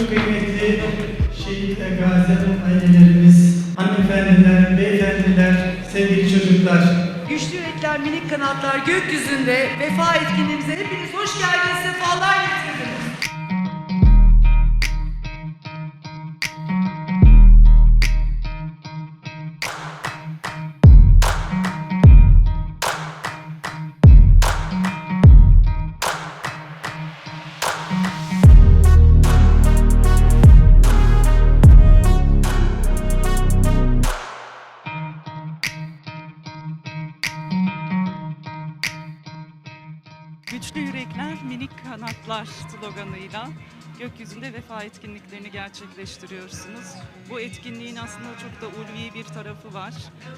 Çok kıymetli şehit ve gazi ailelerimiz, hanımefendiler, beyefendiler, sevgili çocuklar. Güçlü yürekler, minik kanatlar gökyüzünde vefa etkinliğimize hepiniz hoş geldiniz, sefalar getirdiniz. Kanatlar sloganıyla gökyüzünde vefa etkinliklerini gerçekleştiriyorsunuz. Bu etkinliğin aslında çok da ulvi bir tarafı var.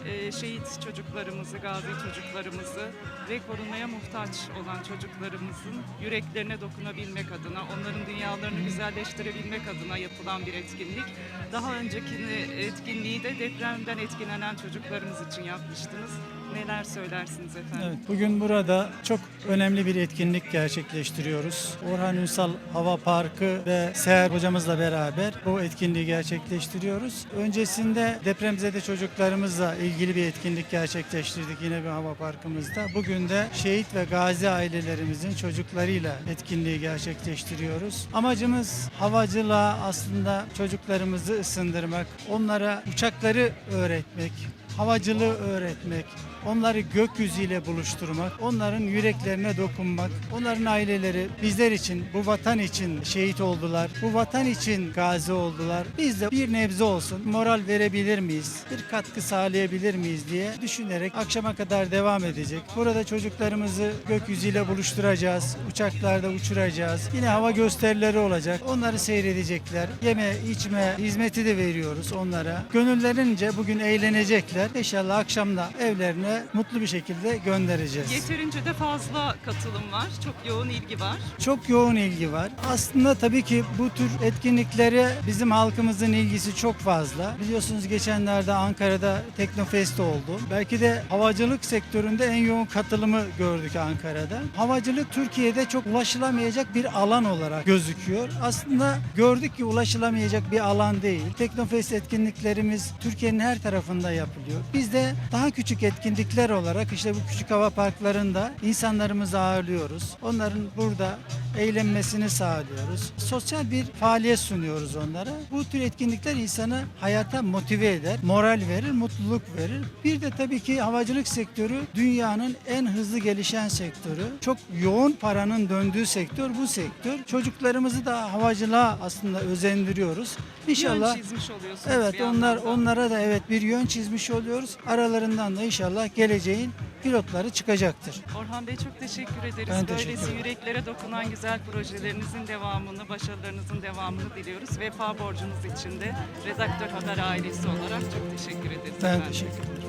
Ee, şehit çocuklarımızı, gazi çocuklarımızı ve korunmaya muhtaç olan çocuklarımızın yüreklerine dokunabilmek adına, onların dünyalarını güzelleştirebilmek adına yapılan bir etkinlik. Daha önceki etkinliği de depremden etkilenen çocuklarımız için yapmıştınız. Neler söylersiniz efendim? Evet, bugün burada çok önemli bir etkinlik gerçekleştiriyoruz. Orhan Ünsal Hava Parkı ve Seher hocamızla beraber bu etkinliği gerçekleştiriyoruz. Öncesinde depremzede çocuklarımızla ilgili bir etkinlik gerçekleştirdik yine bir hava parkımızda. Bugün de şehit ve gazi ailelerimizin çocuklarıyla etkinliği gerçekleştiriyoruz. Amacımız havacılığa aslında çocuklarımızı ısındırmak, onlara uçakları öğretmek, havacılığı öğretmek, onları gökyüzüyle buluşturmak, onların yüreklerine dokunmak, onların aileleri bizler için, bu vatan için şehit oldular, bu vatan için gazi oldular. Biz de bir nebze olsun moral verebilir miyiz, bir katkı sağlayabilir miyiz diye düşünerek akşama kadar devam edecek. Burada çocuklarımızı gökyüzüyle buluşturacağız, uçaklarda uçuracağız. Yine hava gösterileri olacak. Onları seyredecekler. Yeme, içme hizmeti de veriyoruz onlara. Gönüllerince bugün eğlenecekler. İnşallah akşamda evlerine mutlu bir şekilde göndereceğiz. Yeterince de fazla katılım var. Çok yoğun ilgi var. Çok yoğun ilgi var. Aslında tabii ki bu tür etkinliklere bizim halkımızın ilgisi çok fazla. Biliyorsunuz geçenlerde Ankara'da Teknofest oldu. Belki de havacılık sektöründe en yoğun katılımı gördük Ankara'da. Havacılık Türkiye'de çok ulaşılamayacak bir alan olarak gözüküyor. Aslında gördük ki ulaşılamayacak bir alan değil. Teknofest etkinliklerimiz Türkiye'nin her tarafında yapılıyor. Biz de daha küçük etkinlikler olarak işte bu küçük hava parklarında insanlarımızı ağırlıyoruz. Onların burada eğlenmesini sağlıyoruz. Sosyal bir faaliyet sunuyoruz onlara. Bu tür etkinlikler insanı hayata motive eder, moral verir, mutluluk verir. Bir de tabii ki havacılık sektörü dünyanın en hızlı gelişen sektörü. Çok yoğun paranın döndüğü sektör bu sektör. Çocuklarımızı da havacılığa aslında özendiriyoruz. İnşallah Yön çizmiş oluyorsunuz. Evet onlar onlara da evet bir yön çizmiş oluyoruz. Aralarından da inşallah geleceğin pilotları çıkacaktır. Orhan Bey çok teşekkür ederiz. Ben teşekkür Böylesi ederim. yüreklere dokunan güzel projelerinizin devamını, başarılarınızın devamını diliyoruz. Vefa borcunuz için de Redaktör Haber ailesi olarak çok teşekkür ederiz. Ben efendim. teşekkür ederim.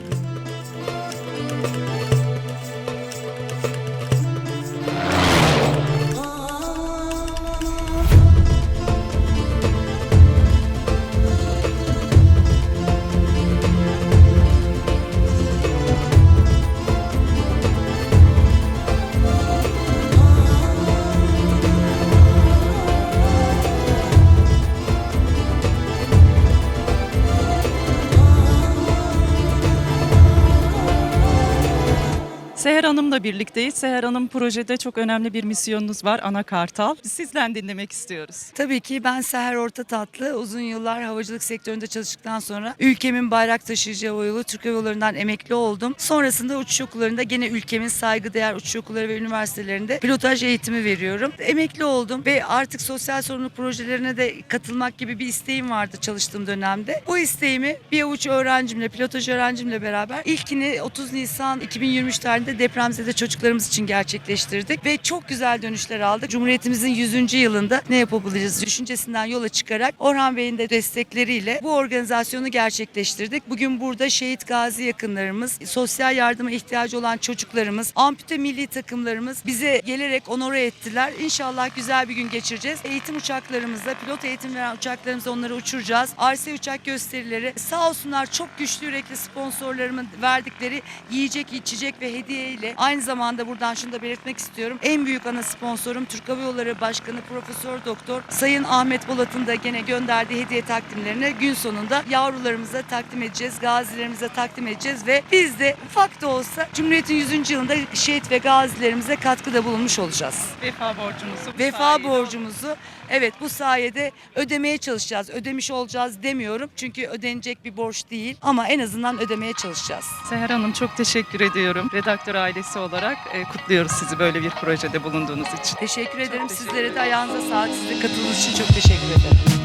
Hanım'la birlikteyiz. Seher Hanım projede çok önemli bir misyonunuz var. Ana Kartal. Sizden dinlemek istiyoruz. Tabii ki ben Seher Ortatatlı. Uzun yıllar havacılık sektöründe çalıştıktan sonra ülkemin bayrak taşıyıcı hava yolu Türk Hava Yolları'ndan emekli oldum. Sonrasında uçuş okullarında gene ülkemin saygıdeğer uçuş okulları ve üniversitelerinde pilotaj eğitimi veriyorum. Emekli oldum ve artık sosyal sorumluluk projelerine de katılmak gibi bir isteğim vardı çalıştığım dönemde. Bu isteğimi bir avuç öğrencimle, pilotaj öğrencimle beraber ilkini 30 Nisan 2023 tarihinde depremzede çocuklarımız için gerçekleştirdik ve çok güzel dönüşler aldık. Cumhuriyetimizin 100. yılında ne yapabiliriz düşüncesinden yola çıkarak Orhan Bey'in de destekleriyle bu organizasyonu gerçekleştirdik. Bugün burada şehit gazi yakınlarımız, sosyal yardıma ihtiyacı olan çocuklarımız, ampute milli takımlarımız bize gelerek onore ettiler. İnşallah güzel bir gün geçireceğiz. Eğitim uçaklarımızla, pilot eğitim veren uçaklarımızla onları uçuracağız. RC uçak gösterileri sağ olsunlar çok güçlü yürekli sponsorlarımın verdikleri yiyecek, içecek ve hediye diye. Aynı zamanda buradan şunu da belirtmek istiyorum. En büyük ana sponsorum Türk Hava Yolları Başkanı Profesör Doktor Sayın Ahmet Bolat'ın da gene gönderdiği hediye takdimlerini gün sonunda yavrularımıza takdim edeceğiz, gazilerimize takdim edeceğiz ve biz de ufak da olsa Cumhuriyet'in 100. yılında şehit ve gazilerimize katkıda bulunmuş olacağız. Vefa borcumuzu Vefa borcumuzu evet bu sayede ödemeye çalışacağız. Ödemiş olacağız demiyorum çünkü ödenecek bir borç değil ama en azından ödemeye çalışacağız. Seher Hanım çok teşekkür ediyorum. Redaktör ailesi olarak e, kutluyoruz sizi böyle bir projede bulunduğunuz için. Teşekkür ederim. Sizlere de ayağınıza sağlık. Size katıldığınız için çok teşekkür ederim.